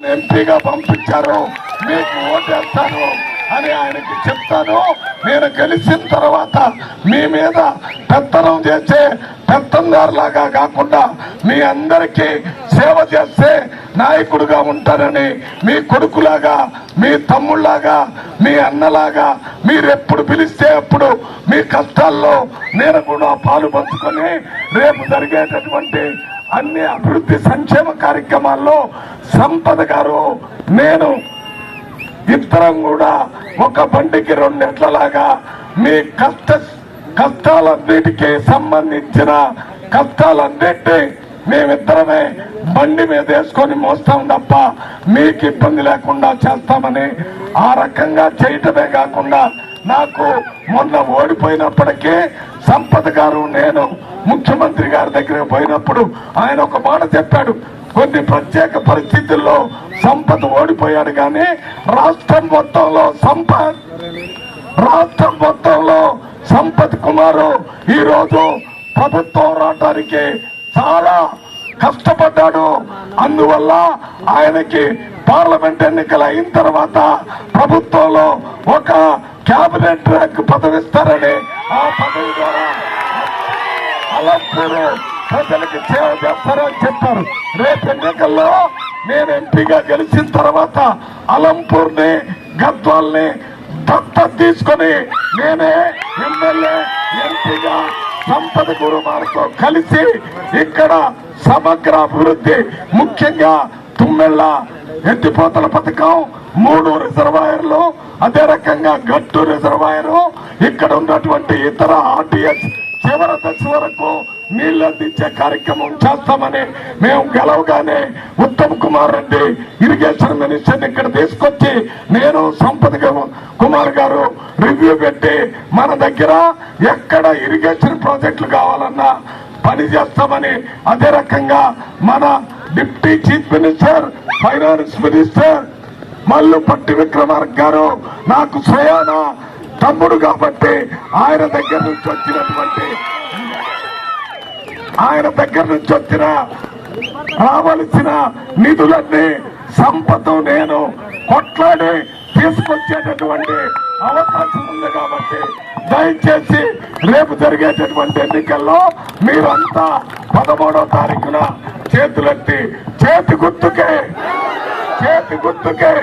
ఎంపీగా పంపించారు. మీకు ఓటేస్తాను అని ఆయనకి చెప్తాను. నేను గెలిచిన తర్వాత మీ మీద పెత్తనం చేసే పెత్తందారులాగా కాకుండా మీ అందరికీ సేవ చేస్తే నాయకుడుగా ఉంటారని మీ కొడుకులాగా మీ తమ్ముళ్ళాగా మీ అన్నలాగా మీరు ఎప్పుడు పిలిస్తే అప్పుడు మీ కష్టాల్లో నేను కూడా పాలు పంచుకొని రేపు జరిగేటటువంటి అన్ని అభివృద్ధి సంక్షేమ కార్యక్రమాల్లో సంపద గారు నేను ఇద్దరం కూడా ఒక బండికి రెండెట్లలాగా మీ కష్ట కష్టాలన్నిటికీ సంబంధించిన కష్టాలన్నిటి మేమిద్దరమే బండి మీద వేసుకొని మోస్తాం తప్ప మీకు ఇబ్బంది లేకుండా చేస్తామని ఆ రకంగా చేయటమే కాకుండా నాకు మొన్న ఓడిపోయినప్పటికీ సంపద గారు నేను ముఖ్యమంత్రి గారి దగ్గరికి పోయినప్పుడు ఆయన ఒక మాట చెప్పాడు. కొన్ని ప్రత్యేక పరిస్థితుల్లో సంపద ఓడిపోయాడు కానీ రాష్ట్రం మొత్తంలో సంపద రాష్ట్రం మొత్తంలో సంపత్ కుమారు ఈరోజు ప్రభుత్వం రావడానికి చాలా కష్టపడ్డాడు. అందువల్ల ఆయనకి పార్లమెంట్ ఎన్నికలు అయిన తర్వాత ప్రభుత్వంలో ఒక క్యాబినెట్ ర్యాంక్ పదవిస్తారని ఆ పదవి ద్వారా అలంపూరు ప్రజలకి సేవ చేస్తారని చెప్పారు. రేపు ఎన్నికల్లో నేను ఎంపీగా గెలిచిన తర్వాత అలంపూర్ని గద్వాల్ని దత్త తీసుకొని నేనే ఎమ్మెల్యే ఎంపీగా సంపద గురుమార్తో కలిసి ఇక్కడ సమగ్ర అభివృద్ధి ముఖ్యంగా తుమ్మెళ్ళ ఎత్తిపోతల పథకం మూడు రిజర్వాయర్లు అదే రకంగా గట్టు రిజర్వాయర్ ఇక్కడ ఉన్నటువంటి ఇతర ఆర్టీఎస్ చివరి దశ వరకు నీళ్ళు అందించే కార్యక్రమం చేస్తామని మేము గెలవగానే ఉత్తమ్ కుమార్ రెడ్డి ఇరిగేషన్ మినిస్టర్ ఇక్కడ తీసుకొచ్చి నేను సంపద కుమార్ గారు రివ్యూ పెట్టి మన దగ్గర ఎక్కడ ఇరిగేషన్ ప్రాజెక్టులు కావాలన్నా పని చేస్తామని అదే రకంగా మన deputy chief minister finance minister Mallu Bhatti Vikramarka garu నాకు స్వయాన తమ్ముడు కాబట్టి ఆయన దగ్గర నుంచి వచ్చినటువంటి ఆయన దగ్గర నుంచి వచ్చిన రావలసిన నిధులన్నీ సంపద నేను కొట్లాడి తీసుకొచ్చేటటువంటి అవకాశం ఉంది కాబట్టి దయచేసి రేపు జరిగేటటువంటి ఎన్నికల్లో మీరంతా పదమూడో తారీఖున చేతులెత్తి చేతి గుర్తుకే చేతి గుర్తుకే.